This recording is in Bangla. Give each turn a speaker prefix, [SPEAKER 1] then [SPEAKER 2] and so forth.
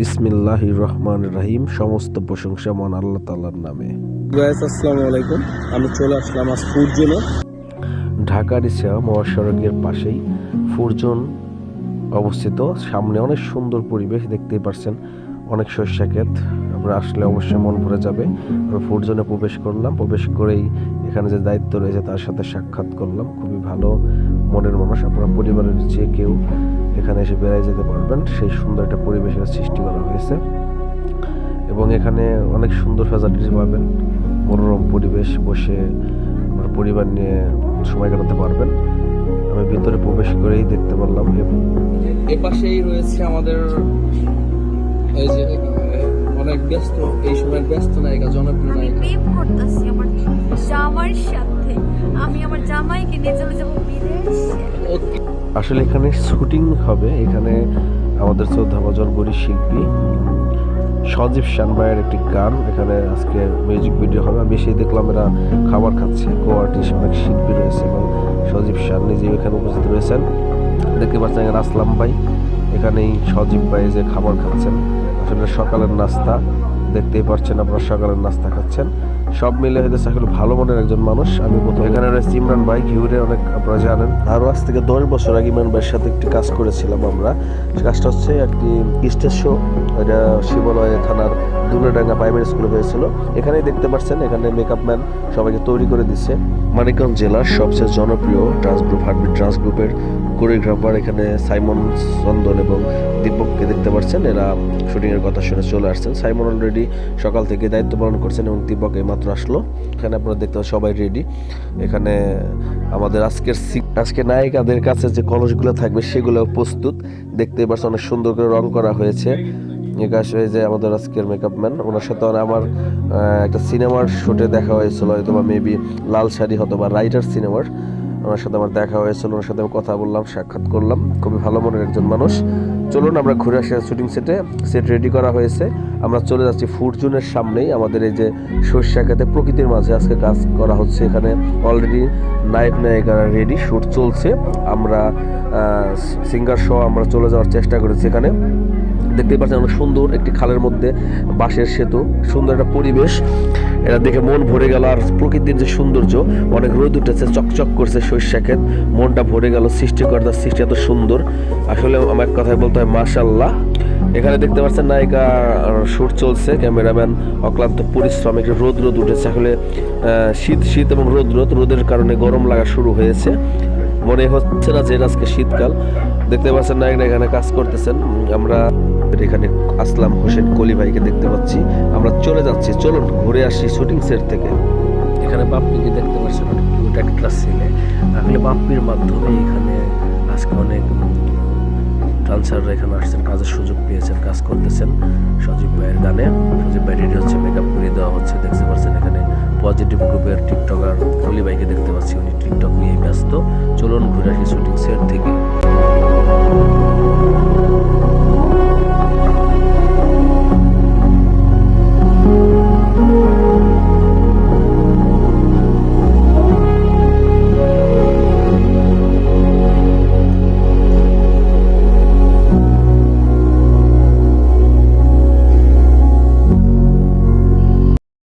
[SPEAKER 1] বিসমিল্লাহ রহমান রাহিম সমস্ত প্রশংসা মন আল্লাহ তাল্লার নামে।
[SPEAKER 2] আসসালামু আলাইকুম। আমি চলে আসলাম আজ ফুড জোনে
[SPEAKER 1] ঢাকার ইসা মহাসড়কের পাশেই ফুরজন অবস্থিত। সামনে অনেক সুন্দর পরিবেশ দেখতেই পারছেন অনেক শস্য ক্ষেত। আমরা আসলে অবশ্যই মন ভরে যাবে। আমরা ফুরজনে প্রবেশ করলাম। প্রবেশ করেই এখানে যে দায়িত্ব রয়েছে তার সাথে সাক্ষাৎ করলাম। খুবই ভালো মনের মানুষ। আপনারা পরিবারের যে কেউ এখানে এসে বেড়াই যেতে পারবেন। সেই সুন্দর একটা পরিবেশের সৃষ্টি করা হয়েছে। এবং এখানে অনেক সুন্দর ফ্যাসিলিটিস পাবেন। মনোরম পরিবেশ বসে আমার পরিবার নিয়ে সময় কাটাতে পারবেন। আমি ভিতরে প্রবেশ করেই দেখতে পারলাম এবং
[SPEAKER 2] এ পাশেই রয়েছে আমাদের এই যে অনেক ব্যস্ত এই সময় ব্যস্ত নায়িকা জনপ্রিয় নায়িকা।
[SPEAKER 3] করতেছি আমার জামার সাথে। আমি আমার জামাইকে নিয়ে চলে যাব বিদেশে।
[SPEAKER 1] আসলে এখানে শুটিং হবে। এখানে আমাদের শ্রদ্ধাভাজন গরিব শিল্পী। সজীব শানবাইয়ের একটি গান। এখানে আজকে মিউজিক ভিডিও হবে। আমি সেই দেখলাম এরা খাবার খাচ্ছে। কো আর্টিস্ট অনেক শিল্পী রয়েছে এবং সজীব শান নিজেও এখানে উপস্থিত রয়েছেন। দেখতে পাচ্ছেন এখানে আসলাম ভাই। এখানেই সজীব ভাই যে খাবার খাচ্ছেন। আসলে সকালের নাস্তা। দেখতেই পাচ্ছেন আপনারা সকালের নাস্তা খাচ্ছেন। সব মিলে হয়তো আসলে ভালো মনের একজন মানুষ। আমি প্রথম এখানে রয়েছে ইমরান ভাই, ঘিউরে অনেক আপনারা জানেন। আরও আজ থেকে দশ বছর আগে ইমরান ভাইয়ের সাথে একটি কাজ করেছিলাম আমরা। কাজটা হচ্ছে একটি স্টেজ শো। এটা শিবালয় থানার দুবরাডাঙ্গা প্রাইমারি স্কুলে হয়েছিল। এখানেই দেখতে পাচ্ছেন, এখানে মেকআপ ম্যান সবাইকে তৈরি করে দিচ্ছে মানিকগঞ্জ জেলার সবচেয়ে জনপ্রিয় ট্রান্স গ্রুপ হার্টবিট ট্রান্স গ্রুপের কোরিওগ্রাফার এখানে সাইমন চন্দন এবং দীপককে দেখতে পাচ্ছেন এরা শুটিংয়ের কথা শুনে চলে আসছেন। সাইমন অলরেডি সকাল থেকে দায়িত্ব পালন করছেন এবং দীপক এইমাত্র আসলো। এখানে আপনারা দেখতে পাচ্ছেন সবাই রেডি এখানে আমাদের আজকের আজকে নায়িকাদের কাছে যে কলসগুলো থাকবে সেগুলো প্রস্তুত। দেখতেই পাচ্ছেন অনেক সুন্দর করে রং করা হয়েছে। একাশ হয়ে যে আমাদের আজকের মেকআপ ম্যান ওনার সাথে আমার একটা সিনেমার শুটে দেখা হয়েছিল হয়তো বা মেবি লাল শাড়ি হতো বা রাইটার সিনেমার ওনার সাথে আমার দেখা হয়েছিল, ওনার সাথে আমি কথা বললাম, সাক্ষাৎ করলাম। খুবই ভালো মনের একজন মানুষ। চলুন আমরা ঘুরে আসি শুটিং সেটে সেট রেডি করা হয়েছে। আমরা চলে যাচ্ছি ফুরজুনের সামনেই। আমাদের এই যে সর্ষা খেতে প্রকৃতির মাঝে আজকে কাজ করা হচ্ছে। এখানে অলরেডি নায়ক নায়িকারা রেডি শ্যুট চলছে। আমরা সিঙ্গার সহ আমরা চলে যাওয়ার চেষ্টা করেছি এখানে। দেখতেই পাচ্ছেন অনেক সুন্দর একটি খালের মধ্যে বাঁশের সেতু। সুন্দর একটা পরিবেশ। এটা দেখে মন ভরে গেল। আর প্রকৃতির যে সৌন্দর্য, অনেক রোদ উঠেছে, চকচক করছে সরিষা ক্ষেত। মনটা ভরে গেল, সৃষ্টিকর্তার সৃষ্টি এত সুন্দর। আসলে আমার কথায় বলতে হয় মাশাল্লাহ এখানে দেখতে পাচ্ছেন নায়িকা শুট চলছে, ক্যামেরাম্যান অক্লান্ত পরিশ্রম একটু রোদ রোদ উঠেছে। আসলে শীত শীত এবং রোদ রোদ, রোদের কারণে গরম লাগা শুরু হয়েছে। মনে হচ্ছে না যে আজকে শীতকাল। দেখতে পাচ্ছেন নায়করা এখানে কাজ করতেছেন। আমরা এখানে আসলাম হোসেন কলি ভাইকে দেখতে পাচ্ছি। আমরা চলে যাচ্ছি, চলুন ঘুরে আসি শুটিং সেট থেকে। এখানে বাপ্পিকে দেখতে পাচ্ছেন, অনেক কিউট একটা ছেলে আসলে বাপ্পির মাধ্যমে এখানে আজকে অনেক ডান্সাররা এখানে আসছেন, কাজের সুযোগ পেয়েছেন, কাজ করতেছেন। সজীব ভাইয়ের গানে। সজীব ভাইয়ের হচ্ছে মেকআপ করে দেওয়া হচ্ছে, দেখতে পাচ্ছেন এখানে পজিটিভ গ্রুপের টিকটকার অলি ভাইকে দেখতে পাচ্ছি, উনি টিকটক নিয়ে ব্যস্ত। চলুন ঘুরে আসি শুটিং সেট থেকে।